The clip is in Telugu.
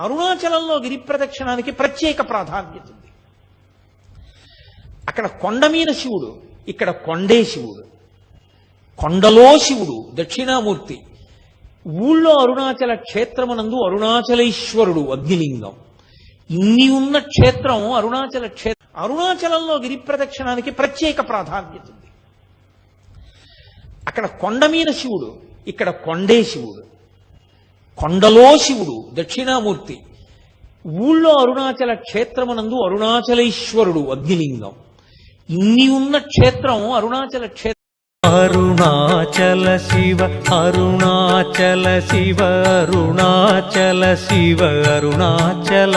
అరుణాచలంలో గిరి ప్రదక్షిణానికి ప్రత్యేక ప్రాధాన్యత ఉంది. అక్కడ కొండ మీద శివుడు ఇక్కడ కొండే శివుడు కొండలో శివుడు దక్షిణామూర్తి. ఊళ్ళో అరుణాచల క్షేత్రమునందు అరుణాచలేశ్వరుడు అగ్నిలింగం. ఇన్ని ఉన్న క్షేత్రం అరుణాచల క్షేత్రం అరుణాచలంలో గిరి ప్రదక్షిణానికి ప్రత్యేక ప్రాధాన్యత ఉంది. అక్కడ కొండ మీద శివుడు ఇక్కడ కొండే శివుడు. కొండలో శివుడు దక్షిణామూర్తి. ఊళ్ళో అరుణాచల క్షేత్రమునందు అరుణాచలేశ్వరుడు అగ్నిలింగం. ఇన్ని ఉన్న క్షేత్రం అరుణాచల క్షేత్రం అరుణాచల శివ అరుణాచల శివ అరుణాచల శివ అరుణాచల